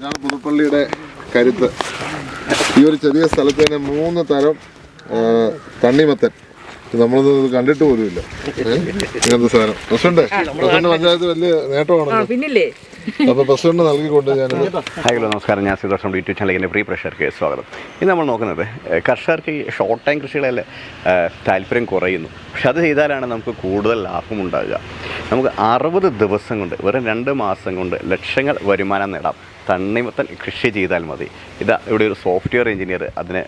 ഇതാണ് പുതുപ്പള്ളിയുടെ കരുത്ത്. ഈ ഒരു ചെറിയ സ്ഥലത്ത് തന്നെ മൂന്ന് തരം തണ്ണിമത്തൻ. നമ്മളത് കണ്ടിട്ട് പോലുമില്ല? ഇങ്ങനത്തെ സാധനം. പ്രസിഡന്റ് പ്രസിഡന്റ് പഞ്ചായത്ത് വലിയ നേട്ടമാണ് പിന്നില്ലേ? അപ്പൊ പ്രസിഡന്റ് നൽകിക്കൊണ്ട് ഞാൻ ഹായ് ഹലോ നമസ്കാരം. ഞാൻ നമ്മുടെ യൂട്യൂബ് ചാനലിന്റെ പ്രിയ പ്രഷർക്ക് സ്വാഗതം. ഇന്ന് നമ്മൾ നോക്കുന്നത് കർഷകർക്ക് ഈ ഷോർട്ട് ടൈം കൃഷികളിൽ ഏഹ്, താല്പര്യം കുറയുന്നു. പക്ഷെ അത് ചെയ്താലാണ് നമുക്ക് കൂടുതൽ ലാഭം ഉണ്ടാകുക നമുക്ക് അറുപത് ദിവസം കൊണ്ട് വെറും രണ്ട് മാസം കൊണ്ട് ലക്ഷങ്ങൾ വരുമാനം നേടാം. തണ്ണിമത്തൻ കൃഷി ചെയ്താൽ മതി. ഇതാ ഇവിടെ ഒരു സോഫ്റ്റ്വെയർ എഞ്ചിനീയർ അതിന്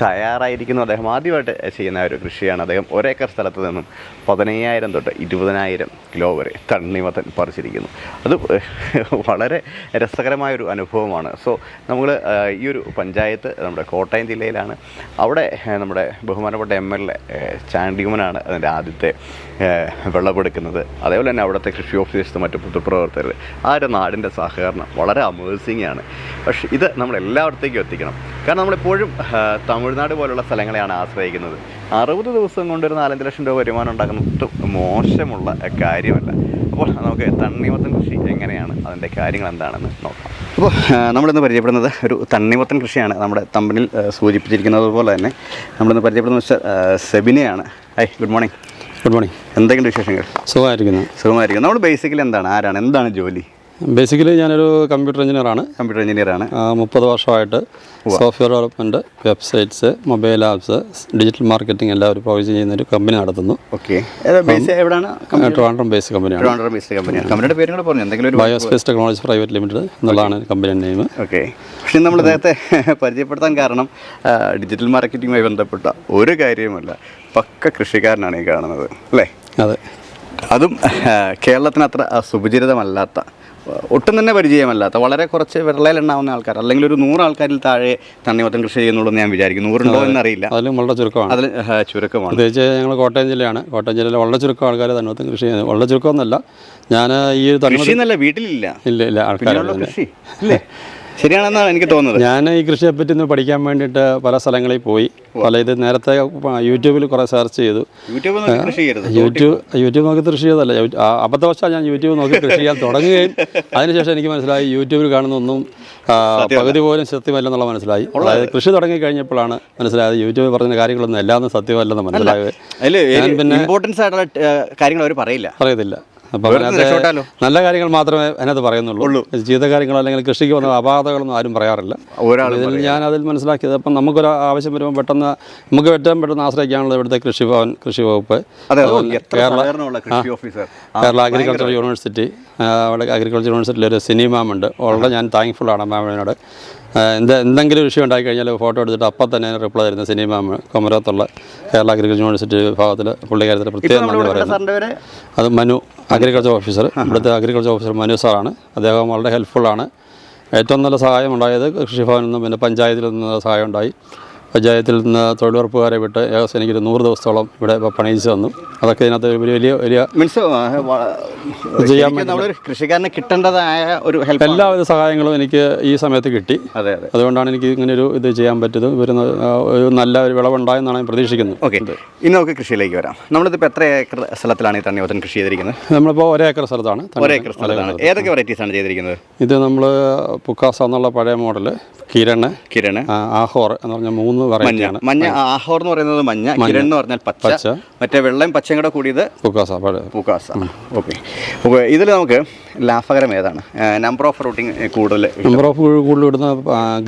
തയ്യാറായിരിക്കുന്നു. അദ്ദേഹം ആദ്യമായിട്ട് ചെയ്യുന്ന ഒരു കൃഷിയാണ്. അദ്ദേഹം ഒരേക്കർ സ്ഥലത്ത് നിന്നും പതിനയ്യായിരം തൊട്ട് ഇരുപതിനായിരം കിലോ വരെ തണ്ണിമത്തൻ പറിച്ചിരിക്കുന്നു. അത് വളരെ രസകരമായൊരു അനുഭവമാണ്. സോ നമ്മൾ ഈ ഒരു പഞ്ചായത്ത് നമ്മുടെ കോട്ടയം ജില്ലയിലാണ്. അവിടെ നമ്മുടെ ബഹുമാനപ്പെട്ട എം എൽ എ ചാണ്ടിയുമനാണ് അതിന്റെ ആദ്യത്തെ വെള്ളമെടുക്കുന്നത് അതേപോലെ തന്നെ അവിടുത്തെ കൃഷി ഓഫീസേഴ്സ് മറ്റു പൊതുപ്രവർത്തകർ ആ ഒരു നാടിന്റെ സഹകരണം വളരെ അമേസിംഗ് ആണ്. പക്ഷേ ഇത് നമ്മൾ എല്ലായിടത്തേക്കും എത്തിക്കണം. കാരണം നമ്മളെപ്പോഴും തമിഴ്നാട് പോലുള്ള സ്ഥലങ്ങളെയാണ് ആശ്രയിക്കുന്നത്. അറുപത് ദിവസം കൊണ്ട് ഒരു നാലഞ്ച് ലക്ഷം രൂപ വരുമാനം ഉണ്ടാക്കുന്നത് ഒട്ടും മോശമുള്ള കാര്യമല്ല. അപ്പോൾ നമുക്ക് തണ്ണിമത്തൻ കൃഷി എങ്ങനെയാണ്? അതിന്റെ കാര്യങ്ങൾ എന്താണെന്ന് നോക്കാം. അപ്പോൾ നമ്മളിന്ന് പരിചയപ്പെടുന്നത് ഒരു തണ്ണിമത്തൻ കൃഷിയാണ് നമ്മുടെ തമ്പനിൽ സൂചിപ്പിച്ചിരിക്കുന്നത് പോലെ തന്നെ. നമ്മളിന്ന് പരിചയപ്പെടുന്ന മിസ്റ്റർ ആ, സെബിനെയാണ്. Hi good morning. Good morning. എന്തൊക്കെയുണ്ട് വിശേഷങ്ങൾ? സുഖമായിരിക്കുന്നു. സുഖമായിരിക്കുന്നു. നമ്മൾ ബേസിക്കലി എന്താണ്? ആരാണ്? എന്താണ് ജോലി? ബേസിക്കലി ഞാനൊരു കമ്പ്യൂട്ടർ എഞ്ചിനീയറാണ് കമ്പ്യൂട്ടർ എഞ്ചിനീയറാണ് മുപ്പത് വർഷമായിട്ട് software development websites mobile apps digital marketing എല്ലാം ഒരു പ്രൊവൈഡ് ചെയ്യുന്ന ഒരു കമ്പനി നടത്തുന്നു. ഓക്കെ ട്രിവാൻഡ്രം ബേസ് കമ്പനിയാണ് ട്രിവാൻഡ്രം ബേസ് കമ്പനിയാണ് കമ്പനിയുടെ പേരും കൂടെ പറഞ്ഞു? എന്തെങ്കിലും ഒരു ബയോസ്പേസ് ടെക്നോളജി പ്രൈവറ്റ് ലിമിറ്റഡ് എന്നുള്ളതാണ് കമ്പനിയുടെ നെയിം ഓക്കെ പക്ഷേ നമ്മൾ നേരത്തെ പരിചയപ്പെടുത്താൻ കാരണം ഡിജിറ്റൽ മാർക്കറ്റിങ്ങുമായി ബന്ധപ്പെട്ട ഒരു കാര്യവുമല്ല. പക്ക കൃഷിക്കാരനാണ് ഈ കാണുന്നത്. അല്ലേ? അതെ. അതും കേരളത്തിന് അത്ര സുപരിചിതമല്ലാത്ത ഒട്ടും തന്നെ പരിചയമല്ലാത്ത വളരെ കുറച്ച് വിരളയിലുണ്ടാവുന്ന ആൾക്കാർ അല്ലെങ്കിൽ ഒരു നൂറ് ആൾക്കാരിൽ താഴെ തണ്ണിമത്തം കൃഷി ചെയ്യുന്നുള്ളൂ ഞാൻ വിചാരിക്കുന്നു. നൂറുണ്ടോ എന്നറിയില്ല. അതിലും വളരെ ചുരുക്കമാണ്. അതിൽ ചുരുക്കമാണ്. പ്രത്യേകിച്ച് ഞങ്ങൾ കോട്ടയം ജില്ലയാണ്. കോട്ടയം ജില്ലയിലെ വളരെ ചുരുക്കം ആൾക്കാർ തണ്ണിമത്തം കൃഷി ചെയ്യുന്നത്. വളരെ ചുരുക്കമൊന്നുമല്ല ഞാൻ ഈ തണ്ണിമത്തല്ല കൃഷി എന്നല്ല വീട്ടിലില്ല. ഇല്ല ഇല്ല ആൾക്കാർ പിന്നെയുള്ള കൃഷി അല്ലേ ശരിയാണെന്നാണ് എനിക്ക് തോന്നുന്നത്. ഞാൻ ഈ കൃഷിയെ പറ്റി ഒന്ന് പഠിക്കാൻ വേണ്ടിയിട്ട് പല സ്ഥലങ്ങളിൽ പോയി. പല ഇത് നേരത്തെ യൂട്യൂബിൽ കുറേ സെർച്ച് ചെയ്തു. ചെയ്യരുത്. യൂട്യൂബ് യൂട്യൂബ് നോക്കി കൃഷി ചെയ്തല്ല അബദ്ധവശാൽ ഞാൻ യൂട്യൂബ് നോക്കി കൃഷി ചെയ്യാൻ തുടങ്ങുകയും അതിനുശേഷം എനിക്ക് മനസ്സിലായി യൂട്യൂബിൽ കാണുന്നൊന്നും പകുതി പോലും സത്യമല്ലെന്നുള്ള മനസ്സിലായി. അതായത് കൃഷി തുടങ്ങി കഴിഞ്ഞപ്പോഴാണ് മനസ്സിലായത് യൂട്യൂബിൽ പറഞ്ഞ കാര്യങ്ങളൊന്നും എല്ലാം സത്യമല്ലെന്ന് മനസ്സിലായത്. ഞാൻ പിന്നെ ഇമ്പോർട്ടൻസ് ആയിട്ടുള്ള കാര്യങ്ങൾ അവർ പറയില്ല. പറയത്തില്ല. അപ്പം അതിനകത്ത്? നല്ല കാര്യങ്ങൾ മാത്രമേ അതിനകത്ത് പറയുന്നുള്ളൂ. ജീവിതകാര്യങ്ങളോ അല്ലെങ്കിൽ കൃഷിക്ക് വന്ന അപാതകളൊന്നും ആരും പറയാറില്ല. ഇതിൽ ഞാൻ അതിൽ മനസ്സിലാക്കിയത് അപ്പം നമുക്കൊരു ആവശ്യം വരുമ്പോൾ പെട്ടെന്ന് നമുക്ക് ഏറ്റവും പെട്ടെന്ന് ആശ്രയിക്കാനുള്ളത് ഇവിടുത്തെ കൃഷിഭവൻ കൃഷി വകുപ്പ്. കേരള കേരള അഗ്രികൾച്ചർ യൂണിവേഴ്സിറ്റി അവിടെ അഗ്രികൾച്ചർ യൂണിവേഴ്സിറ്റിയിൽ ഒരു സിനി ഉണ്ട് വളരെ ഞാൻ താങ്ക്ഫുൾ ആണ് മാമിനോട്. എന്ത് എന്തെങ്കിലും വിഷയം ഉണ്ടായി കഴിഞ്ഞാൽ ഫോട്ടോ എടുത്തിട്ട് അപ്പം തന്നെ റിപ്ലൈ തരുന്ന സിനിമ കൊമരത്തുള്ള കേരള അഗ്രികൾച്ചർ യൂണിവേഴ്സിറ്റി വിഭാഗത്തിൽ പുള്ളിക്കാരത്തിൽ പ്രത്യേകം നന്ദി പറയുന്നു. അത് മനു അഗ്രികൾച്ചർ ഓഫീസർ ഇവിടുത്തെ അഗ്രികൾച്ചർ ഓഫീസർ മനു സാറാണ്. അദ്ദേഹം വളരെ ഹെൽപ്ഫുള്ളാണ് ഏറ്റവും നല്ല സഹായം ഉണ്ടായത് കൃഷിഭവനിൽ നിന്നും പിന്നെ പഞ്ചായത്തിൽ നിന്നും സഹായം ഉണ്ടായി. പഞ്ചായത്തിൽ നിന്ന് തൊഴിലുറപ്പുകാരെ വിട്ട് ഏകദേശം എനിക്കൊരു നൂറ് ദിവസത്തോളം ഇവിടെ പണിയിച്ചു തന്നു. അതൊക്കെ ഇതിനകത്ത് ഒരു വലിയ വലിയ മീൻസ് കൃഷിക്കാരന് കിട്ടേണ്ടതായ ഒരു ഹെൽപ്പ് എല്ലാവിധ സഹായങ്ങളും എനിക്ക് ഈ സമയത്ത് കിട്ടി. അതെ അതെ. അതുകൊണ്ടാണ് എനിക്ക് ഇങ്ങനെ ഒരു ഇത് ചെയ്യാൻ പറ്റിയത്. ഇവർ ഒരു നല്ല ഒരു വിളവുണ്ടായെന്നാണ് ഞാൻ പ്രതീക്ഷിക്കുന്നത്. ഓക്കെ. ഇനി നമുക്ക് കൃഷിയിലേക്ക് വരാം. നമ്മളിതിപ്പോൾ എത്ര ഏക്കർ സ്ഥലത്തിലാണ് ഈ തണ്ണിമത്തൻ കൃഷി ചെയ്തിരിക്കുന്നത്? നമ്മളിപ്പോൾ ഒരേ ഏക്കർ സ്ഥലത്താണ്. ഒരേ ഏക്കർ സ്ഥലത്താണ്. ഏതൊക്കെ വെറൈറ്റീസ് ആണ് ചെയ്തിരിക്കുന്നത്? ഇത് നമ്മൾ പുക്കാസ എന്നുള്ള പഴയ മോഡൽ കിരണ് കിരണ് ആഹോർ എന്ന് പറഞ്ഞ മൂന്ന് മഞ്ഞ. മഞ്ഞ ആഹോർ എന്ന് പറയുന്നത് മഞ്ഞ കിരൺ എന്ന് പറഞ്ഞാൽ പച്ച. മറ്റേ വെള്ളയും പച്ചയും കൂടെ കൂടിയത് പുക്കാസ പൂക്കാസ. ഓക്കെ. അപ്പോൾ ഇതിൽ നമുക്ക് ലാഭകരം ഏതാണ്? നമ്പർ ഓഫ് റൂട്ടിങ് കൂടുതൽ നമ്പർ ഓഫ് കൂടുതൽ ഇടുന്ന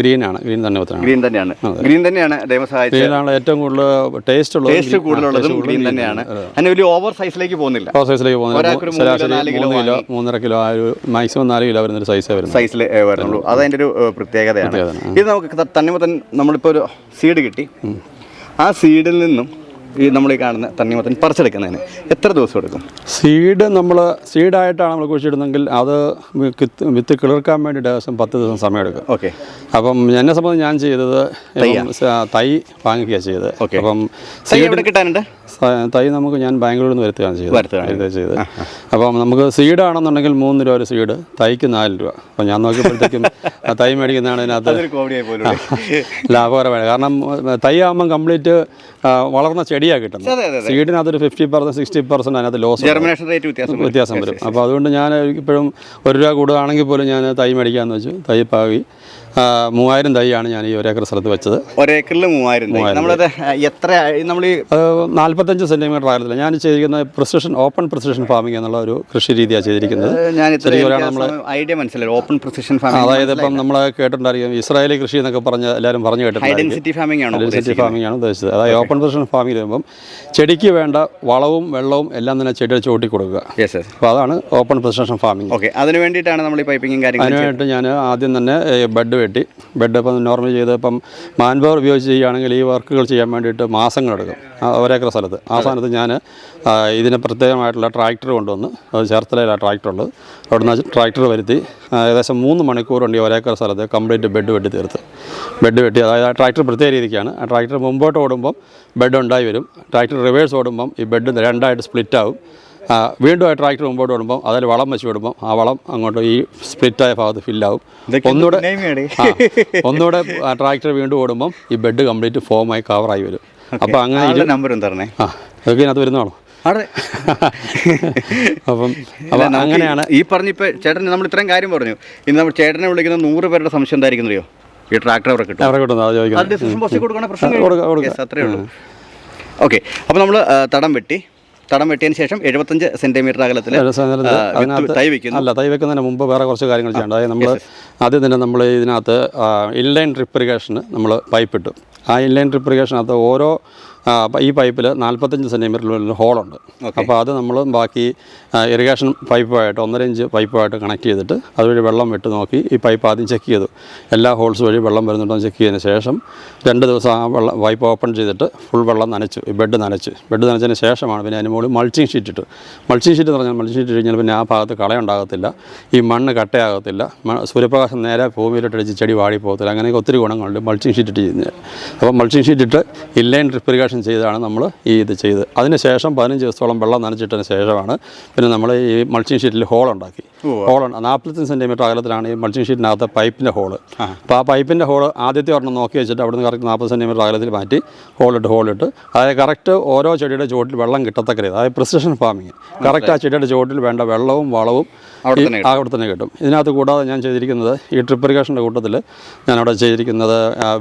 ഗ്രീൻ ആണ്. ഗ്രീൻ തന്നെ ഗ്രീൻ തന്നെയാണ്. ഗ്രീൻ തന്നെയാണ് ദൈവം സഹായിച്ച ഗ്രീനാണ് ഏറ്റവും കൂടുതൽ ടേസ്റ്റ് ഉള്ളത് ടേസ്റ്റ് കൂടുതലുള്ളതും ഗ്രീൻ തന്നെയാണ്. അതിന് വലിയ ഓവർ സൈസിലേക്ക് പോകുന്നില്ല. ഓവർ സൈസിലേക്ക് പോകുന്നില്ല. മൂന്നര കിലോ ആ ഒരു മാക്സിമം നാല് കിലോ വരുന്നൊരു സൈസ് വരുന്നത്. സൈസിൽ വരുന്നുള്ളൂ. അതതിന്റെ ഒരു ഏഹ്, പ്രത്യേകതയാണ്. ഇത് നമുക്ക് തന്നെ നമ്മളിപ്പോൾ ഒരു സീഡ് കിട്ടി. ആ സീഡിൽ നിന്നും ഈ നമ്മൾ ഈ കാണുന്ന തണ്ണിമത്തൻ പറിച്ചെടുക്കുന്നതിന് എത്ര ദിവസം എടുക്കും? സീഡ് നമ്മൾ സീഡായിട്ടാണ് നമ്മൾ കുഴിച്ചിടുന്നെങ്കിൽ അത് വിത്ത് കിളിർക്കാൻ വേണ്ടി ഏകദേശം പത്ത് ദിവസം സമയമെടുക്കും. ഓക്കെ. അപ്പം എന്നെ സംബന്ധിച്ച് ഞാൻ ചെയ്തത് തൈ വാങ്ങിക്കുക ചെയ്തത്. ഓക്കെ. അപ്പം സീഡ് കിട്ടാനുണ്ട്? തൈ നമുക്ക് ഞാൻ ബാംഗ്ലൂരിൽ നിന്ന് വരുത്തുകയാണ് ചെയ്തത്. ചെയ്ത് അപ്പം നമുക്ക് സീഡാണെന്നുണ്ടെങ്കിൽ മൂന്ന് രൂപ ഒരു സീഡ് തൈക്ക് നാല് രൂപ. അപ്പം ഞാൻ നോക്കിയപ്പോഴത്തേക്കും തൈ മേടിക്കുന്നതാണ് ഇതിനകത്ത് പോലും ലാഭകരമാണ് കാരണം തൈ ആകുമ്പം കംപ്ലീറ്റ് വളർന്ന ചെടിയാണ് കിട്ടുന്നത്. അതെ അതെ അതെ. സീഡിനകത്തൊരു ഫിഫ്റ്റി പെർസെന്റ് സിക്സ്റ്റി പെർസെന്റ് അതിനകത്ത് ലോസ് ജെർമിനേഷൻ റേറ്റ് വ്യത്യാസം വരും. വ്യത്യാസം വരും. അപ്പോൾ അതുകൊണ്ട് ഞാൻ ഇപ്പോഴും ഒരു രൂപ കൂടുതലാണെങ്കിൽ പോലും ഞാൻ തൈ മേടിക്കാമെന്ന് വെച്ചു. തൈ പാകി. മൂവായിരം തൈയാണ് ഞാൻ ഈ ഒരേക്കർ സ്ഥലത്ത് വെച്ചത്. ഒരേക്കറിൽ മൂവായിരം. നമ്മളത് എത്ര നമ്മൾ ഈ നാൽപ്പത്തഞ്ച് സെന്റിമീറ്റർ ആയിരുന്നില്ല ഞാൻ ചെയ്തിരിക്കുന്ന പ്രിസിഷൻ ഓപ്പൺ പ്രിസിഷൻ ഫാമിംഗ് എന്നുള്ള ഒരു കൃഷി രീതിയാണ് ചെയ്തിരിക്കുന്നത്. ഐഡിയ മനസ്സിലായി. ഓപ്പൺ പ്രിസിഷൻ ഫാമിംഗ് അതായത് ഇപ്പം നമ്മൾ കേട്ടിട്ടുണ്ടായിരിക്കും ഇസ്രായേലി കൃഷി എന്നൊക്കെ പറഞ്ഞ് എല്ലാവരും പറഞ്ഞു കേട്ടിട്ടുണ്ട് ഫാമിംഗ് ആണോ ഡെൻസിറ്റി ഫാമിംഗ് ആണ് ഉദ്ദേശിച്ചത്. അതായത് ഓപ്പൺ പ്രിസിഷൻ ഫാമിംഗ് വരുമ്പം ചെടിക്ക് വേണ്ട വളവും വെള്ളവും എല്ലാം തന്നെ ചെടി ചൂട്ടി കൊടുക്കുക. അപ്പോൾ അതാണ് ഓപ്പൺ പ്രിസിഷൻ ഫാമിംഗ് ഓക്കെ അതിന് വേണ്ടിയിട്ടാണ് നമ്മൾ ഈ പൈപ്പിങ്ങും കാര്യങ്ങളും അതിനുവേണ്ടി ഞാൻ ആദ്യം തന്നെ ബെഡ് വെട്ടി ബെഡ് ഇപ്പം നോർമൽ ചെയ്ത് ഇപ്പം മാൻപവർ ഉപയോഗിച്ച് ചെയ്യുകയാണെങ്കിൽ ഈ വർക്കുകൾ ചെയ്യാൻ വേണ്ടിയിട്ട് മാസങ്ങളെടുക്കും ഒരേക്കർ സ്ഥലത്ത്. ആ സ്ഥാനത്ത് ഞാൻ ഇതിന് പ്രത്യേകമായിട്ടുള്ള ട്രാക്ടർ കൊണ്ടുവന്ന് അത് ചേർത്തലയിലാണ് ട്രാക്ടർ ഉള്ളത്. അവിടുന്ന് ട്രാക്ടർ വരുത്തി ഏകദേശം മൂന്ന് മണിക്കൂർ കൊണ്ട് ഈ ഒരേക്കർ സ്ഥലത്ത് കംപ്ലീറ്റ് ബെഡ് വെട്ടി തീർത്ത്. ബെഡ് വെട്ടി അതായത് ആ ട്രാക്ടർ പ്രത്യേക രീതിക്കാണ്. ആ ട്രാക്ടർ മുമ്പോട്ട് ഓടുമ്പം ബെഡ് ഉണ്ടായി വരും. ട്രാക്ടർ റിവേഴ്സ് ഓടുമ്പം ഈ ബെഡ് രണ്ടായിട്ട് സ്പ്ലിറ്റ് ആവും. വീണ്ടും ആ ട്രാക്ടർ മുമ്പോട്ട് വിടുമ്പോൾ അതിൽ വളം വെച്ച് വിടുമ്പോൾ ആ വളം അങ്ങോട്ട് ഈ സ്പ്ലിറ്റായ ഭാഗത്ത് ഫില്ലാവും ഒന്നുകൂടെ ഒന്നുകൂടെ ആ ട്രാക്ടർ വീണ്ടും ഓടുമ്പോൾ ഈ ബെഡ് കംപ്ലീറ്റ് ഫോമായി കവറായി വരും. അപ്പോൾ അങ്ങനെ നമ്പറും തരണേ. ആ ഇതൊക്കെ ഇതിനകത്ത് വരുന്നതാണോ? അപ്പം അപ്പം അങ്ങനെയാണ് ഈ പറഞ്ഞിപ്പോ ചേട്ടൻ നമ്മൾ ഇത്രയും കാര്യം പറഞ്ഞു. ഇന്ന് നമ്മൾ ചേട്ടനെ വിളിക്കുന്ന നൂറ് പേരുടെ സംശയം എന്തായിരിക്കും അറിയോ? ഈ ട്രാക്ടർ അവിടെ കിട്ടും? അവിടെ കിട്ടും? അത് ചോദിക്കുന്നത്. അത്രേ ഉള്ളൂ. ഓക്കെ അപ്പോൾ നമ്മൾ തടം വെട്ടി. തടം വെട്ടിയതിന് ശേഷം എഴുപത്തഞ്ച് സെന്റിമീറ്റർ അകലത്തിൽ തൈ വെക്കുന്നു അല്ല തൈ വെക്കുന്നതിന് മുമ്പ് വേറെ കുറച്ച് കാര്യങ്ങൾ ചെയ്യേണ്ട അതായത് നമ്മൾ ആദ്യം തന്നെ നമ്മൾ ഇതിനകത്ത് ഇൻലൈൻ ഡ്രിപ്പ് ഇറിഗേഷന് നമ്മൾ പൈപ്പ് ഇട്ടു. ആ ഇൻലൈൻ ഡ്രിപ്പ് ഇറിഗേഷനകത്ത് ഓരോ ഈ പൈപ്പിൽ നാൽപ്പത്തഞ്ച് സെന്റിമീറ്ററിൽ ഹോളുണ്ട്. അപ്പോൾ അത് നമ്മൾ ബാക്കി ഇറിഗേഷൻ പൈപ്പുമായിട്ട് ഒന്നര ഇഞ്ച് പൈപ്പുമായിട്ട് കണക്ട് ചെയ്തിട്ട് അതുവഴി വെള്ളം വിട്ട് നോക്കി ഈ പൈപ്പ് ആദ്യം ചെക്ക് ചെയ്തു. എല്ലാ ഹോൾസ് വഴി വെള്ളം വരുന്നുണ്ടോ എന്ന് ചെക്ക് ചെയ്തതിന് ശേഷം രണ്ട് ദിവസം ആ വെള്ളം പൈപ്പ് ഓപ്പൺ ചെയ്തിട്ട് ഫുൾ വെള്ളം നനച്ചു ഈ ബെഡ് നനച്ച്. ബെഡ് നനച്ചതിന് ശേഷമാണ് പിന്നെ അതിന് മുകളിൽ മൾച്ചിങ് ഷീറ്റ് ഇട്ടു. മൾച്ചിങ് ഷീറ്റ് എന്ന് പറഞ്ഞാൽ മൾച്ചിങ് ഷീറ്റ് കഴിഞ്ഞാൽ പിന്നെ ആ ഭാഗത്ത് കളയുണ്ടാകത്തില്ല ഈ മണ്ണ് കട്ടയാകത്തില്ല സൂര്യപ്രകാശം നേരെ ഭൂമിയിലിട്ട് അടിച്ച് ചെടി വാടി പോകത്തില്ല അങ്ങനെയൊക്കെ ഒത്തിരി ഗുണങ്ങളുണ്ട് മൾച്ചിങ് ഷീറ്റ് ഇട്ട് ചെയ്യുന്നത് അപ്പോൾ മൾച്ചിങ് ഷീറ്റ് ഇട്ട് ഇൻലൈൻ ഡ്രിപ്പ് ഇറിഗേഷൻ ചെയ്താണ് നമ്മൾ ഈ ഇത് ചെയ്ത്. അതിന് ശേഷം പതിനഞ്ച് ദിവസത്തോളം വെള്ളം നനച്ചിട്ടതിന് ശേഷമാണ് പിന്നെ നമ്മൾ ഈ മൾച്ചിങ് ഷീറ്റിൽ ഹോൾ ഉണ്ടാക്കി. ഹോൾ നാൽപ്പത്തഞ്ച് സെന്റിമീറ്റർ അകലത്തിലാണ് ഈ മൾച്ചിങ് ഷീറ്റിനകത്ത് പൈപ്പിന്റെ ഹോൾ. അപ്പോൾ ആ പൈപ്പിന്റെ ഹോൾ ആദ്യത്തെ ഒരെണ്ണം നോക്കി വെച്ചിട്ട് അവിടുന്ന് കറക്റ്റ് നാൽപ്പത് സെന്റിമീറ്റർ അകലത്തിൽ മാറ്റി ഹോളിട്ട് ഹോളിട്ട്. അതായത് കറക്റ്റ് ഓരോ ചെടിയുടെ ചുവട്ടിൽ വെള്ളം കിട്ടത്തക്ക രീതി അതായത് പ്രിസിഷൻ ഫാമിങ് കറക്റ്റ് ആ ചെടിയുടെ ചുവട്ടിൽ വേണ്ട വെള്ളവും വളവും അവിടെ തന്നെ ആ, അവിടെ തന്നെ കിട്ടും. ഇതിനകത്ത് കൂടാതെ ഞാൻ ചെയ്തിരിക്കുന്നത് ഈ ട്രിപ്പ് ഇറിഗേഷന്റെ കൂട്ടത്തിൽ ഞാനവിടെ ചെയ്തിരിക്കുന്നത്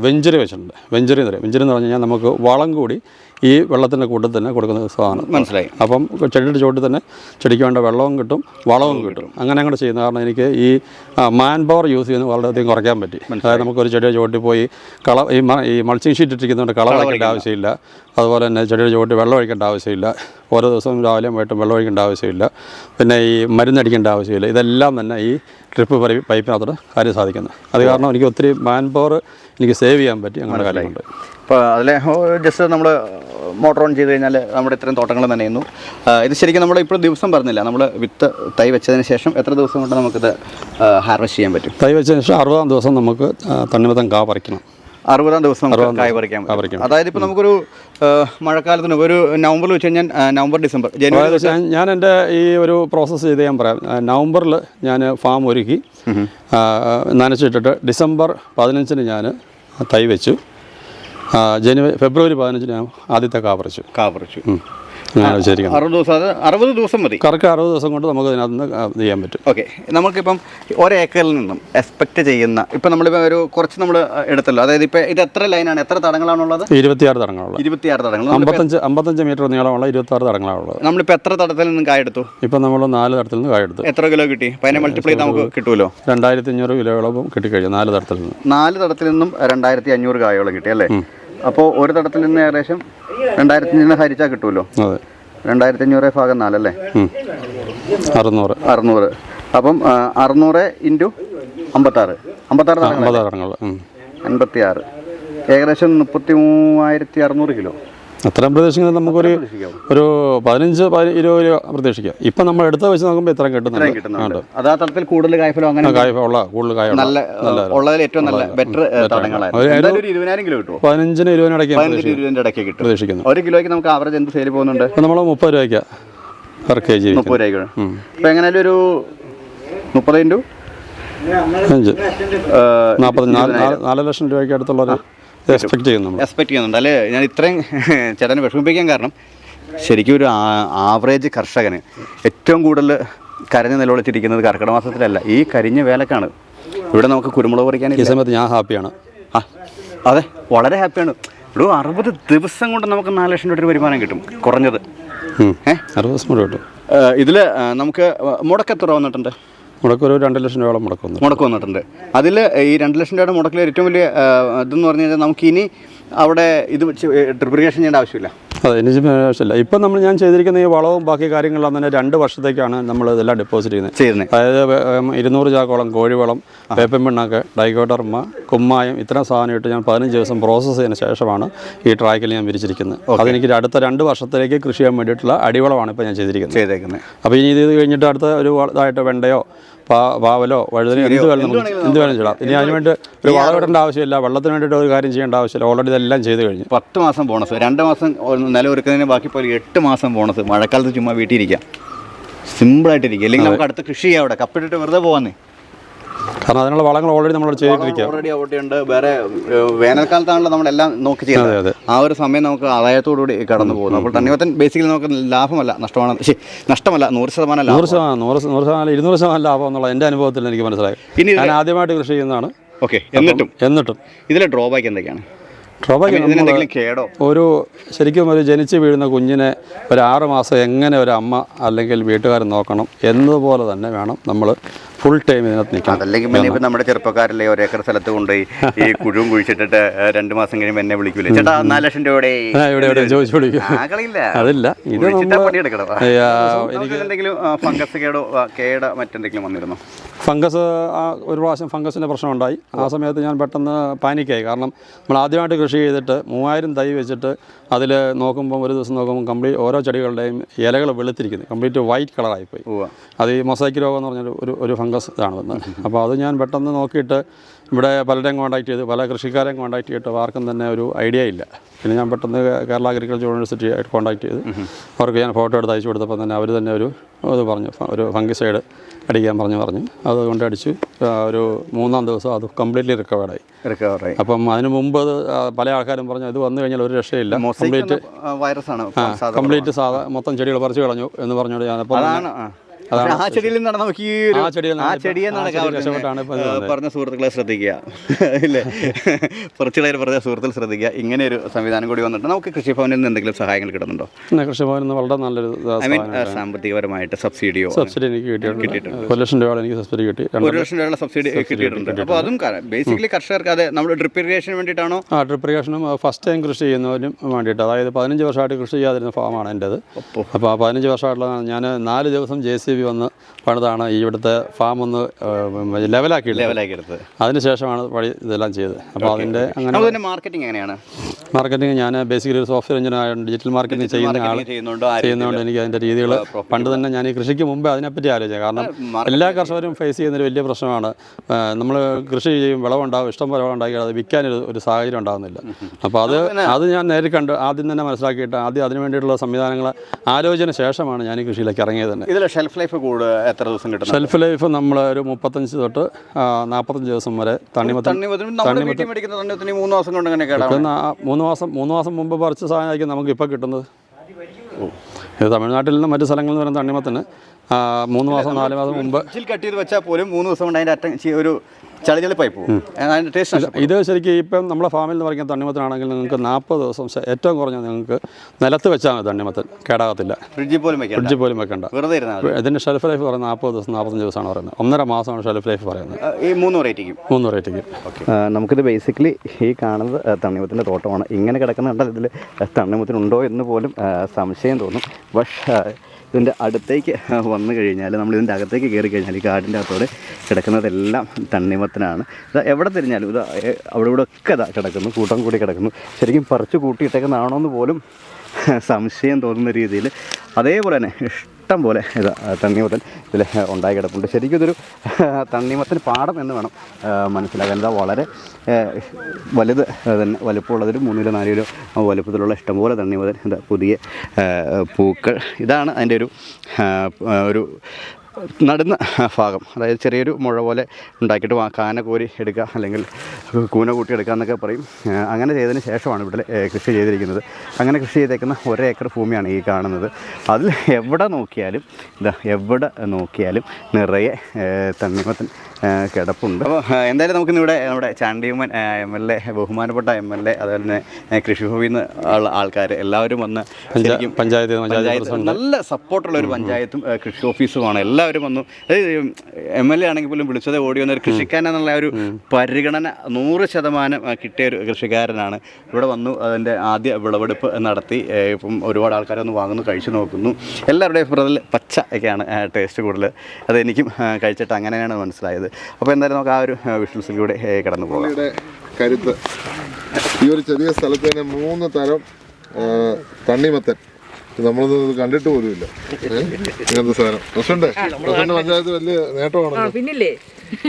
വെഞ്ചറി വെച്ചിട്ടുണ്ട്. വെഞ്ചറി എന്ന് പറയും. വെഞ്ചറി എന്ന് പറഞ്ഞു കഴിഞ്ഞാൽ നമുക്ക് വളം കൂടി ഈ വെള്ളത്തിന്റെ കൂട്ടത്തിൽ തന്നെ കൊടുക്കുന്ന സാധനം. മനസ്സിലായി. അപ്പം ചെടിയുടെ ചുവട്ടിൽ തന്നെ ചെടിക്ക് വേണ്ട വെള്ളവും കിട്ടും വളവും കിട്ടും. അങ്ങനെ അങ്ങോട്ട് ചെയ്യുന്ന കാരണം എനിക്ക് ഈ മാൻ പവർ യൂസ് ചെയ്യുന്നത് വളരെയധികം കുറയ്ക്കാൻ പറ്റി. അതായത് നമുക്കൊരു ചെടിയുടെ ചുവട്ടിൽ പോയി കള ഈ ഈ മൾച്ചിങ് ഷീറ്റ് ഇട്ടിരിക്കുന്നതുകൊണ്ട് കള വയ്ക്കേണ്ട ആവശ്യമില്ല. അതുപോലെ തന്നെ ചെടിയുടെ ചുവട്ടിൽ വെള്ളം ഒഴിക്കേണ്ട ആവശ്യമില്ല. ഓരോ ദിവസവും രാവിലെ വൈകിട്ടും വെള്ളം ഒഴിക്കേണ്ട ആവശ്യമില്ല. പിന്നെ ഈ മരുന്നടിക്കേണ്ട ആവശ്യമില്ല. ഇതെല്ലാം തന്നെ ഈ ട്രിപ്പ് പൈ പൈപ്പിനകത്തോട് കാര്യം സാധിക്കുന്നത് അത് കാരണം എനിക്ക് ഒത്തിരി മാൻ പവർ എനിക്ക് സേവ് ചെയ്യാൻ പറ്റി അങ്ങനെ കാര്യമുണ്ട്. ഇപ്പോൾ അതിലെ ജസ്റ്റ് നമ്മൾ മോട്ടർ ഓൺ ചെയ്ത് കഴിഞ്ഞാൽ നമ്മുടെ ഇത്രയും തോട്ടങ്ങൾ നനയുന്നു. ഇത് ശരിക്കും നമ്മൾ ഇപ്പോൾ ദിവസം പറഞ്ഞില്ല. നമ്മൾ വിത്ത് തൈ വെച്ചതിന് ശേഷം എത്ര ദിവസം കൊണ്ട് നമുക്കിത് ഹാർവെസ്റ്റ് ചെയ്യാൻ പറ്റും? തൈ വെച്ചതിന് ശേഷം അറുപതാം ദിവസം നമുക്ക് തണ്ണിമത്തം കാ പറിക്കണം. അറുപതാം ദിവസം കായ് പറിക്കാൻ പറ്റും. പറിക്കാം. അതായത് ഇപ്പോൾ നമുക്കൊരു മഴക്കാലത്തിന് ഒരു നവംബറിൽ വെച്ച് കഴിഞ്ഞാൽ നവംബർ ഡിസംബർ ജനുവരി ഞാൻ എന്റെ ഈ ഒരു പ്രോസസ്സ് ചെയ്ത് ഞാൻ പറയാം. നവംബറിൽ ഞാൻ ഫാം ഒരുക്കി. നനച്ചിട്ടിട്ട് ഡിസംബർ പതിനഞ്ചിന് ഞാൻ തൈ വെച്ചു. ജനുവരി ഫെബ്രുവരി പതിനഞ്ചിന് ആദ്യത്തെ കാ പറിച്ചു കാ പറിച്ചു അറുപത് ദിവസം അത് അറുപത് ദിവസം മതി. കറക്റ്റ് അറുപത് ദിവസം കൊണ്ട് നമുക്ക് ഇതിനകത്ത് ഇത് ചെയ്യാൻ പറ്റും. ഓക്കെ. നമുക്കിപ്പം ഒരേക്കറിൽ നിന്നും എക്സ്പെക്ട് ചെയ്യുന്ന ഇപ്പം നമ്മളിപ്പോൾ ഒരു കുറച്ച് നമ്മൾ എടുത്തല്ലോ. അതായത് ഇപ്പോൾ ഇത് എത്ര ലൈനാണ് എത്ര തടങ്ങളാണുള്ളത്? ഇരുപത്തിയാറ് തടങ്ങളുള്ളത് ഇരുപത്തിയാറ് തടങ്ങൾ. അമ്പത്തഞ്ച് അമ്പത്തഞ്ച് മീറ്റർ നീളമുള്ള ഇരുപത്താറ് തടങ്ങളാണുള്ളത്. നമ്മളിപ്പോൾ എത്ര തടത്തിൽ നിന്നും കായെടുത്തു ഇപ്പം നമ്മൾ നാല് തടത്തിൽ നിന്ന് കായെടുത്തു എത്ര കിലോ കിട്ടി? അപ്പം അതിനെ മൾട്ടിപ്ലൈ നമുക്ക് കിട്ടുമല്ലോ രണ്ടായിരത്തി അഞ്ഞൂറ് കിലോയോളം കിട്ടിക്കഴിഞ്ഞു നാല് തടത്തിൽ നിന്ന്. നാല് തടത്തിൽ നിന്നും രണ്ടായിരത്തി അഞ്ഞൂറ് കായോളം കിട്ടി അല്ലേ? അപ്പോൾ ഒരു തടത്തിൽ നിന്ന് ഏകദേശം രണ്ടായിരത്തി അഞ്ഞൂറ് ഹരിച്ചാൽ കിട്ടുമല്ലോ രണ്ടായിരത്തി അഞ്ഞൂറ് ഭാഗം നാലല്ലേ. അറുന്നൂറ്. അറുന്നൂറ്. അപ്പം അറുന്നൂറ് ഇന്റു അമ്പത്താറ്. അമ്പത്താറ് അമ്പത്തി ആറ് ഏകദേശം മുപ്പത്തി മൂവായിരത്തി അറുന്നൂറ് കിലോ. അത്രയും പ്രതീക്ഷിക്കുന്നത് നമുക്കൊരു ഒരു പതിനഞ്ച് പതി- ഇരുപത് രൂപ പ്രതീക്ഷിക്കാം. ഇപ്പൊ നമ്മൾ എടുത്ത വെച്ച് നോക്കുമ്പോൾ ഇത്രയും കിട്ടുന്നുണ്ട്. അത് ആ കൂടുതൽ കായ്ഫലം അങ്ങനെ കൂടുതൽ കായ നല്ല ഉള്ളതിൽ ഏറ്റവും നല്ല ബെറ്റർ പതിനഞ്ചിന് ഇടയ്ക്ക് കിട്ടും. പ്രതീക്ഷിക്കുന്നു. ഒരു കിലോയ്ക്ക് നമുക്ക് ആവറേജ് എന്ത് സെയിൽ പോകുന്നുണ്ട്? ഇപ്പം നമ്മൾ മുപ്പത് രൂപയ്ക്ക് പെർ കെ ജി മുപ്പത് രൂപയ്ക്ക്. ഇപ്പൊ എങ്ങനെയാലും ഒരു മുപ്പത് ഇന്റു അഞ്ച്. നാല് ലക്ഷം രൂപയ്ക്ക് അടുത്തുള്ളൊരു എക്സ്പെക്ട് ചെയ്യുന്നുണ്ട്. എക്സ്പെക്ട് ചെയ്യുന്നുണ്ട്. അല്ലേ? ഞാൻ ഇത്രയും ചേട്ടനെ വിഷമിപ്പിക്കാൻ കാരണം ശരിക്കും ഒരു ആവറേജ് കർഷകന് ഏറ്റവും കൂടുതൽ കരഞ്ഞ് നിലവിളിച്ചിരിക്കുന്നത് കർക്കിടക മാസത്തിലല്ല ഈ കരിഞ്ഞ വേലക്കാണ്. ഇവിടെ നമുക്ക് കുരുമുളക് ഈ സമയത്ത് ഞാൻ ഹാപ്പിയാണ്. ആ അതെ വളരെ ഹാപ്പിയാണ്. ഒരു അറുപത് ദിവസം കൊണ്ട് നമുക്ക് നാല് ലക്ഷം രൂപ ഒരു വരുമാനം കിട്ടും കുറഞ്ഞത്. ഏഹ് അറുപത് ദിവസം കൂടെ കിട്ടും. ഇതിൽ നമുക്ക് മുടക്കെത്ര വന്നിട്ടുണ്ട്? മുടക്കൊരു രണ്ട് ലക്ഷം രൂപയോളം മുടക്കുന്നു മുടക്ക് വന്നിട്ടുണ്ട്. അതിൽ ഈ രണ്ട് ലക്ഷം രൂപയുടെ മുടക്കിൽ ഏറ്റവും വലിയ ഇതെന്ന് പറഞ്ഞു കഴിഞ്ഞാൽ നമുക്ക് ഇനി അവിടെ ഇത് ഡ്രിപ്രിഗേഷൻ ചെയ്യേണ്ട ആവശ്യമില്ല. അതെ എനിക്ക് ആവശ്യമില്ല. ഇപ്പം നമ്മൾ ഞാൻ ചെയ്തിരിക്കുന്ന ഈ വളവും ബാക്കി കാര്യങ്ങളെല്ലാം തന്നെ രണ്ട് വർഷത്തേക്കാണ് നമ്മൾ ഇതെല്ലാം ഡെപ്പോസിറ്റ് ചെയ്യുന്നത്. ചെയ്യുന്നത്. അതായത് ഇരുന്നൂറ് ചാക്കോളം കോഴിവളം വേപ്പൻ പിണ്ണാക്ക് ഡൈക്കോട്ടർമ കുമ്മായം ഇത്തരം സാധനം ഇട്ട് ഞാൻ പതിനഞ്ച് ദിവസം പ്രോസസ്സ് ചെയ്തതിന് ശേഷമാണ് ഈ ട്രാക്കിൽ ഞാൻ വിരിച്ചിരിക്കുന്നത്. അതെനിക്ക് അടുത്ത രണ്ട് വർഷത്തിലേക്ക് കൃഷി ചെയ്യാൻ വേണ്ടിയിട്ടുള്ള അടിവളമാണ് ഇപ്പോൾ ഞാൻ ചെയ്തിരിക്കുന്നത്. ചെയ്തേക്കുന്നത്. അപ്പോൾ ഇനി ഇത് കഴിഞ്ഞിട്ട് അടുത്ത ഒരു ഇതായിട്ട് വെണ്ടയോ പാവലോ വഴുതനോ എന്ത് വേണം നമുക്ക് എന്ത് വേണം ചെയ്യാം ഇനി അതിന് വേണ്ടി ഒരു വളമിടേണ്ട ആവശ്യമില്ല. വെള്ളത്തിന് വേണ്ടിയിട്ട് ഒരു കാര്യം ചെയ്യേണ്ട ആവശ്യമില്ല. ഓൾറെഡി ഇതെല്ലാം ചെയ്ത് കഴിഞ്ഞു. പത്ത് മാസം ബോണസ് രണ്ട് മാസം നില ഒരുക്കുന്നതിന് ബാക്കി പോലെ എട്ട് മാസം ബോണസ് മഴക്കാലത്ത് ചുമ്മാ വീട്ടിലിരിക്കാം സിമ്പിളായിട്ടിരിക്കുക അല്ലെങ്കിൽ നമുക്ക് അടുത്ത കൃഷി ചെയ്യാം അവിടെ. കപ്പിട്ടിട്ട് വെറുതെ പോവാന്നേ. കാരണം അതിനുള്ള വളങ്ങൾ ഓൾറെഡി നമ്മൾ ചെയ്തിട്ടിരിക്കുക ഓൾറെഡി അവിടെയുണ്ട്. വേറെ വേനൽക്കാലത്താണല്ലോ നമ്മളെല്ലാം നോക്കി ചെയ്യുന്നത് ആ ഒരു സമയം നമുക്ക് ആദായത്തോടുകൂടി കടന്നു പോകുന്നു. അപ്പോൾ തണ്ണിമത്തൻ ബേസിക്കലി നമുക്ക് ലാഭമല്ല നഷ്ടമാണ്. നഷ്ടമല്ല നൂറ് ശതമാനം നൂറ് ശതമാനം നൂറ് നൂറ് ശതമാനം ഇരുന്നൂറ് ശതമാനം ലാഭം എന്നുള്ള എന്റെ അനുഭവത്തിൽ എനിക്ക് മനസ്സിലായി. ഇനി ഞാൻ ആദ്യമായിട്ട് കൃഷി ചെയ്യുന്നതാണ്. ഓക്കെ എന്നിട്ടും? എന്നിട്ടും. ഇതിലെ ഡ്രോബാക്ക് എന്തൊക്കെയാണ്? കേടോ? ഒരു ശരിക്കും ഒരു ജനിച്ച് വീഴുന്ന കുഞ്ഞിനെ ഒരു ആറ് മാസം എങ്ങനെ ഒരു അമ്മ അല്ലെങ്കിൽ വീട്ടുകാരൻ നോക്കണം എന്നതുപോലെ തന്നെ വേണം നമ്മൾ ഫുൾ ടൈം ഇതിനകത്ത് നിൽക്കണം അല്ലെങ്കിൽ പിന്നെ ഇപ്പം നമ്മുടെ ചെറുപ്പക്കാരല്ലേ ഒരേക്കർ സ്ഥലത്ത് കൊണ്ടുപോയി ഈ കുഴുവും കുഴിച്ചിട്ടിട്ട് രണ്ട് മാസം കഴിയുമ്പോൾ എന്നെ വിളിക്കില്ല ചേട്ടാ നാല് ലക്ഷം രൂപയുടെ ഇവിടെ ഇവിടെ ചോദിച്ചു ആകളില്ല. അതില്ല. ഇത് എന്തെങ്കിലും ഫംഗസ് കേടോ കേട മറ്റെന്തെങ്കിലും വന്നിരുന്നോ? ഫംഗസ് ആ ഒരു പ്രാവശ്യം ഫംഗസിന്റെ പ്രശ്നമുണ്ടായി. ആ സമയത്ത് ഞാൻ പെട്ടെന്ന് പാനിക്കായി. കാരണം നമ്മൾ ആദ്യമായിട്ട് കൃഷി ചെയ്തിട്ട് മൂവായിരം തൈ വെച്ചിട്ട് അതിൽ നോക്കുമ്പം ഒരു ദിവസം നോക്കുമ്പോൾ കംപ്ലീറ്റ് ഓരോ ചെടികളുടെയും ഇലകൾ വെളുത്തിരിക്കുന്നു. Complete white കളറായിപ്പോയി. അത് ഈ മൊസൈക്ക് രോഗം എന്ന് പറഞ്ഞൊരു ഒരു ഒരു ഫംഗസ് ഇതാണ് വന്നത്. അപ്പോൾ അത് ഞാൻ പെട്ടെന്ന് നോക്കിയിട്ട് ഇവിടെ പലരെയും കോൺടാക്ട് ചെയ്ത് പല കൃഷിക്കാരെയും കോൺടാക്ട് ചെയ്തിട്ട് ആർക്കും തന്നെ ഒരു ഐഡിയ ഇല്ല. പിന്നെ ഞാൻ പെട്ടെന്ന് കേരള അഗ്രികൾച്ചർ യൂണിവേഴ്സിറ്റി ആയിട്ട് കോൺടാക്ട് ചെയ്ത് അവർക്ക് ഞാൻ ഫോട്ടോ എടുത്ത് അയച്ചു കൊടുത്തപ്പോൾ തന്നെ അവർ തന്നെ ഒരു ഇത് പറഞ്ഞു ഒരു ഫംഗിസൈഡ് അടിക്കാൻ പറഞ്ഞു പറഞ്ഞു. അതുകൊണ്ട് അടിച്ചു. ഒരു മൂന്നാം ദിവസം അത് കംപ്ലീറ്റ്ലി റിക്കവേർഡായി റിക്കവറായി അപ്പം അതിന് മുമ്പ് അത് പല ആൾക്കാരും പറഞ്ഞു ഇത് വന്നു കഴിഞ്ഞാൽ ഒരു രക്ഷയില്ല. കംപ്ലീറ്റ് വൈറസ് ആണ് കംപ്ലീറ്റ് സാധാ മൊത്തം ചെടികൾ പറിച്ചു കളഞ്ഞു എന്ന് പറഞ്ഞുകൊണ്ട് ഞാൻ ആ. ചെടിയിൽ നിന്നാണ് നമുക്ക് ഈ ഒരു- ആ ചെടിയെ. പറഞ്ഞ സുഹൃത്തുക്കളെ ശ്രദ്ധിക്കുക. ഇല്ലേ? കുറച്ചുകളെ പറഞ്ഞ സുഹൃത്തുക്കൾ ശ്രദ്ധിക്കുക. ഇങ്ങനെ ഒരു സംവിധാനം കൂടി വന്നിട്ട് നമുക്ക് കൃഷിഭവനിൽ നിന്ന് എന്തെങ്കിലും സഹായങ്ങൾ കിട്ടുന്നുണ്ടോ? കൃഷിഭവനിൽ നിന്ന് വളരെ നല്ലൊരു ഐ മീൻ സാമ്പത്തികപരമായിട്ട് സബ്സിഡിയോ സബ്സിഡി എനിക്ക് കിട്ടിയിട്ടുണ്ട്. ഒരു ലക്ഷം രൂപ എനിക്ക് സബ്സിഡി കിട്ടി. ഒരു ലക്ഷം രൂപയുടെ സബ്സിഡി കിട്ടിയിട്ടുണ്ട്. അപ്പോൾ അതും ബേസിക്കലി കർഷകർക്ക് അതെ നമ്മൾ ഡ്രിപ്പ് ഇറിഗേഷന് വേണ്ടിയിട്ടാണോ? ആ ഡ്രിപ്പ് ഇറിഗേഷനും ഫസ്റ്റ് ടൈം കൃഷി ചെയ്യുന്നവരും വേണ്ടിയിട്ട്. അതായത് പതിനഞ്ച് വർഷമായിട്ട് കൃഷി ചെയ്യാതിരുന്ന ഫാമാണ് എന്റെത് അപ്പോൾ ആ പതിനഞ്ച് വർഷമായിട്ടുള്ള ഞാൻ നാല് ദിവസം ജെ സി ബി വന്ന് പണിതാണ് ഈ ഇവിടുത്തെ ഫാം ഒന്ന് ലെവലാക്കി എടുത്തത് അതിനുശേഷമാണ് പണി ഇതെല്ലാം ചെയ്തത്. അപ്പോൾ അതിന്റെ അങ്ങനെ മാർക്കറ്റിംഗ് എങ്ങനെയാണ്? മാർക്കറ്റിംഗ് ഞാൻ ബേസിക്കലി ഒരു സോഫ്റ്റ്വെയർ എഞ്ചിനീയർ ഡിജിറ്റൽ മാർക്കറ്റിംഗ് ചെയ്യുന്ന ആൾ ചെയ്യുന്നതുകൊണ്ട് എനിക്ക് അതിന്റെ രീതികൾ പണ്ട് തന്നെ ഞാൻ ഈ കൃഷിക്ക് മുമ്പേ അതിനെപ്പറ്റി ആലോചിച്ചത്. കാരണം എല്ലാ കർഷകരും ഫേസ് ചെയ്യുന്ന ഒരു വലിയ പ്രശ്നമാണ്. നമ്മൾ കൃഷി ചെയ്യും വിളവുണ്ടാകും ഇഷ്ടം പോലെ വിളവുണ്ടാക്കി അത് വിൽക്കാനൊരു ഒരു സാഹചര്യം ഉണ്ടാകുന്നില്ല അപ്പോൾ അത് അത് ഞാൻ നേരിൽ കണ്ട് ആദ്യം തന്നെ മനസ്സിലാക്കിയിട്ട് ആദ്യം അതിന് വേണ്ടിയിട്ടുള്ള സംവിധാനങ്ങൾ ആലോചന ശേഷമാണ് ഞാൻ ഈ കൃഷിയിലേക്ക് ഇറങ്ങിയത് തന്നെ. ഇതിൽ ഷെൽഫ് ലൈഫ് കൂടുതൽ എത്ര ദിവസം കിട്ടും ഷെൽഫ് ലൈഫ് നമ്മൾ ഒരു മുപ്പത്തഞ്ച് തൊട്ട് നാൽപ്പത്തഞ്ച് ദിവസം വരെ തണ്ണിമത്തൻ തണ്ണിമത്തൻ മൂന്ന് മാസം കൊണ്ട് മൂന്ന് മാസം മൂന്ന് മാസം മുമ്പ് പറിച്ച സാധനമായിരിക്കും നമുക്ക് ഇപ്പോൾ കിട്ടുന്നത്. ഇത് തമിഴ്നാട്ടിൽ നിന്നും മറ്റു സ്ഥലങ്ങളിൽ നിന്ന് വരുന്ന തണ്ണിമത്തിന് മൂന്ന് മാസം നാല് മാസം മുമ്പ് കട്ട് ചെയ്ത് വെച്ചാൽ പോലും മൂന്ന് ദിവസം കൊണ്ട് അതിന്റെ അറ്റ ഒരു ചളിചളിപ്പായി പോകും. ടേസ്റ്റ് ഇത് ശരിക്കും ഇപ്പം നമ്മുടെ ഫാമിൽ എന്ന് പറയുന്ന തണ്ണിമത്തനാണെങ്കിൽ നിങ്ങൾക്ക് നാൽപ്പത് ദിവസം ഏറ്റവും കുറഞ്ഞ നിങ്ങൾക്ക് നിലത്ത് വെച്ചാൽ മതി തണ്ണിമത്തൻ കേടാകത്തില്ല. ഫ്രിഡ്ജിൽ പോലും വെക്കാം ഫ്രിഡ്ജിൽ പോലും വെക്കണ്ട. വെറുതെ. ഇതിന്റെ ഷെൽഫ് ലൈഫ് പറയുന്നത് നാൽപ്പത് ദിവസം നാൽപ്പത്തഞ്ച് ദിവസമാണ് പറയുന്നത്. ഒന്നര മാസമാണ് ഷെൽഫ് ലൈഫ് പറയുന്നത്. ഈ മൂന്ന് വെറൈറ്റിക്കും മൂന്ന് റേറ്റിക്ക് നമുക്കിത് ബേസിക്കലി ഈ കാണുന്നത് തണ്ണിമത്തിന്റെ തോട്ടമാണ്. ഇങ്ങനെ കിടക്കുന്ന കണ്ടാൽ ഇതിൽ തണ്ണിമത്തിനുണ്ടോ എന്ന് പോലും സംശയം തോന്നും. പക്ഷേ ഇതിന്റെ അടുത്തേക്ക് വന്നു കഴിഞ്ഞാൽ നമ്മൾ ഇതിന്റെ അകത്തേക്ക് കയറി കഴിഞ്ഞാൽ ഈ കാടിന്റെ അകത്തോടെ കിടക്കുന്നതെല്ലാം തണ്ണിമത്തനാണ്. ഇത് എവിടെ തിരിഞ്ഞാലും ഇത് അവിടെ ഇവിടെ ഒക്കെ ഇതാ കിടക്കുന്നു കൂട്ടം കൂടി കിടക്കുന്നു. ശരിക്കും പറിച്ച് കൂട്ടിയിട്ടേക്കുന്നതാണോ എന്ന് പോലും സംശയം തോന്നുന്ന രീതിയിൽ അതേപോലെ തന്നെ ഇഷ്ടം പോലെ ഇത് തണ്ണിമത്തൻ ഇതിൽ ഉണ്ടായി കിടപ്പുണ്ട്. ശരിക്കും ഇതൊരു തണ്ണിമത്തൻ പാടം എന്ന് വേണം മനസ്സിലാക്കാൻ. ഇതാ വളരെ വലുത് തന്നെ വലുപ്പമുള്ളതൊരു മൂന്ന് കിലോ നാല് കിലോ വലുപ്പത്തിലുള്ള ഇഷ്ടംപോലെ തണ്ണിമത്തൻ. ഇതാ പുതിയ പൂക്കൾ. ഇതാണ് അതിന്റെ ഒരു ഒരു നടുന്ന ഭാഗം അതായത് ചെറിയൊരു മുഴ പോലെ ഉണ്ടാക്കിയിട്ട് കാന കോരി എടുക്കുക അല്ലെങ്കിൽ കൂന കൂട്ടി എടുക്കുക എന്നൊക്കെ പറയും. അങ്ങനെ ചെയ്തതിന് ശേഷമാണ് ഇവിടെ കൃഷി ചെയ്തിരിക്കുന്നത്. അങ്ങനെ കൃഷി ചെയ്തേക്കുന്ന ഒരേക്കർ ഭൂമിയാണ് ഈ കാണുന്നത്. അതിൽ എവിടെ നോക്കിയാലും ഇതാ എവിടെ നോക്കിയാലും നിറയെ തണ്ണിമത്തൻ കിടപ്പുണ്ട്. അപ്പോൾ എന്തായാലും നമുക്ക് ഇവിടെ നമ്മുടെ ചാണ്ടിയമ്മൻ എം എൽ എ ബഹുമാനപ്പെട്ട എം എൽ എ അതുപോലെ തന്നെ കൃഷിഭൂമിയിൽ നിന്ന് ഉള്ള ആൾക്കാർ എല്ലാവരും വന്ന് പഞ്ചായത്ത് നല്ല സപ്പോർട്ടുള്ള ഒരു പഞ്ചായത്തും കൃഷി ഓഫീസുമാണ്. എല്ലാവരും വന്നു. എം എൽ എ ആണെങ്കിൽ പോലും വിളിച്ചത് ഓടി വന്ന ഒരു കൃഷിക്കാരനെന്നുള്ള ഒരു പരിഗണന നൂറ് ശതമാനം കിട്ടിയ ഒരു കൃഷിക്കാരനാണ്. ഇവിടെ വന്നു അതിന്റെ ആദ്യ വിളവെടുപ്പ് നടത്തി ഇപ്പം ഒരുപാട് ആൾക്കാർ വന്ന് വാങ്ങുന്നു കഴിച്ചു നോക്കുന്നു. എല്ലാവരുടെയും പ്രതിൽ പച്ച ഒക്കെയാണ് ടേസ്റ്റ് കൂടുതൽ അത് എനിക്കും കഴിച്ചിട്ട് അങ്ങനെയാണ് മനസ്സിലായത്. അപ്പോൾ എന്തായാലും നമുക്ക് ആ ഒരു വിഷ്വൽസിലൂടെ കടന്നു പോകാം. കരുത്ത്. ഈ ഒരു ചെറിയ സ്ഥലത്ത് തന്നെ മൂന്ന് തരം തണ്ണിമത്തൻ. നമ്മളൊന്നും ഇത് കണ്ടിട്ട് പോലുമില്ല? ഇങ്ങനത്തെ സാധനം. പ്രസിഡന്റ് പ്രസിഡന്റ് പഞ്ചായത്ത് വലിയ നേട്ടമാണ് പിന്നില്ലേ?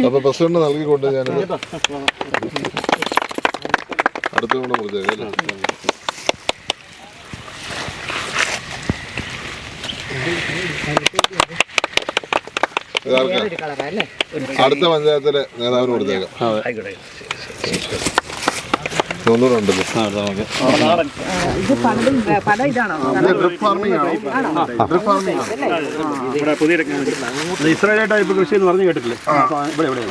അപ്പൊ പ്രസിഡന്റ് നൽകിക്കൊണ്ട് ഞാൻ അടുത്തുകൊണ്ട് മുറിച്ചേക്കാം അടുത്ത പഞ്ചായത്തിലെ നേതാവിന് കൊടുത്തേക്കാം. ഒന്നുകൂടെ ഉണ്ടല്ലോ ഇത്. പണ്ടും പല ഇതാണോ? ഇസ്രായേൽ ടൈപ്പ് കൃഷി എന്ന് പറഞ്ഞു കേട്ടിട്ടില്ലേ? ഇവിടെ ഇവിടെ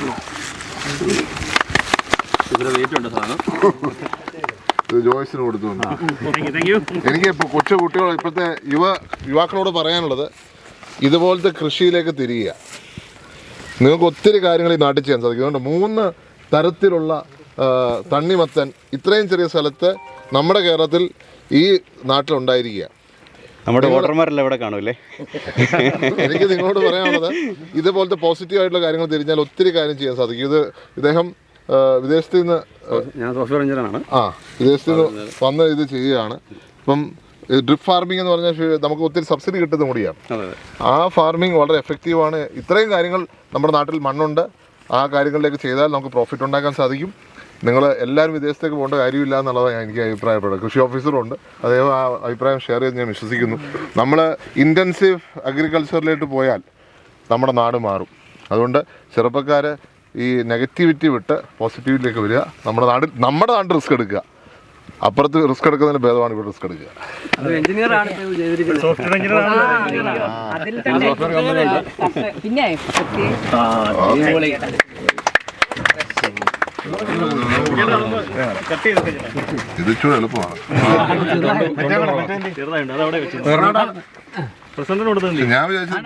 ഇതിന് വെയിറ്റ് ഉണ്ട് സാധനം. ജോയ്സിന് കൊടുത്തുണ്ട് എനിക്ക് ഇപ്പോൾ കൊച്ചു കുട്ടികൾ ഇപ്പോഴത്തെ യുവ യുവാക്കളോട് പറയാനുള്ളത് ഇതുപോലത്തെ കൃഷിയിലേക്ക് തിരിയുക. നിങ്ങൾക്ക് ഒത്തിരി കാര്യങ്ങൾ ഈ നാട്ടിൽ ചെയ്യാൻ സാധിക്കും. അതുകൊണ്ട് മൂന്ന് തരത്തിലുള്ള തണ്ണിമത്തൻ ഇത്രയും ചെറിയ സ്ഥലത്ത് നമ്മുടെ കേരളത്തിൽ ഈ നാട്ടിലുണ്ടായിരിക്കുക. നമ്മുടെ വോട്ടർമാരെല്ലാം ഇവിടെ കാണൂല്ലേ എനിക്ക് നിങ്ങളോട് പറയാനുള്ളത് ഇതുപോലത്തെ പോസിറ്റീവ് ആയിട്ടുള്ള കാര്യങ്ങൾ തിരിഞ്ഞാൽ ഒത്തിരി കാര്യം ചെയ്യാൻ സാധിക്കും. ഇത് ഇദ്ദേഹം വിദേശത്ത് നിന്ന് ഞാൻ സോഫ്റ്റ്വെയർ എഞ്ചിനീയറാണ് ആ വിദേശത്ത് നിന്ന് വന്ന് ഇത് ചെയ്യുകയാണ്. ഇപ്പം ഡ്രിപ്പ് ഫാർമിംഗ് എന്ന് പറഞ്ഞാൽ നമുക്ക് ഒത്തിരി സബ്സിഡി കിട്ടുന്ന കൂടിയാണ് ആ ഫാർമിംഗ് വളരെ എഫക്റ്റീവാണ് ഇത്രയും കാര്യങ്ങൾ നമ്മുടെ നാട്ടിൽ മണ്ണുണ്ട്. ആ കാര്യങ്ങളിലേക്ക് ചെയ്താൽ നമുക്ക് പ്രോഫിറ്റ് ഉണ്ടാക്കാൻ സാധിക്കും. നിങ്ങൾ എല്ലാവരും വിദേശത്തേക്ക് പോകേണ്ട കാര്യമില്ല എന്നുള്ളതാണ് എനിക്ക് അഭിപ്രായപ്പെടുന്നത്. കൃഷി ഓഫീസറുണ്ട്. അദ്ദേഹം ആ അഭിപ്രായം ഷെയർ ചെയ്ത് ഞാൻ വിശ്വസിക്കുന്നു. നമ്മൾ ഇന്റൻസീവ് അഗ്രികൾച്ചറിലേക്ക് പോയാൽ നമ്മുടെ നാട് മാറും. അതുകൊണ്ട് ചെറുപ്പക്കാർ ഈ നെഗറ്റിവിറ്റി വിട്ട് പോസിറ്റിവിറ്റിയിലേക്ക് വരിക. നമ്മുടെ നാട് നമ്മുടെ നാട് റിസ്ക് എടുക്കുക. അപ്പുറത്ത് റിസ്ക് എടുക്കുന്നതിന് ഭേദമാണ് ഇവിടെ റിസ്ക് എടുക്കുക. അതിൽ തന്നെ പിന്നെ ഇത് ഇച്ചിരി എളുപ്പമാണ്. ചെറുതായിട്ട്. അതവിടെ വെച്ചു. പ്രസിഡന്റിന് കൊടുത്തു ഞാൻ വിചാരിച്ചു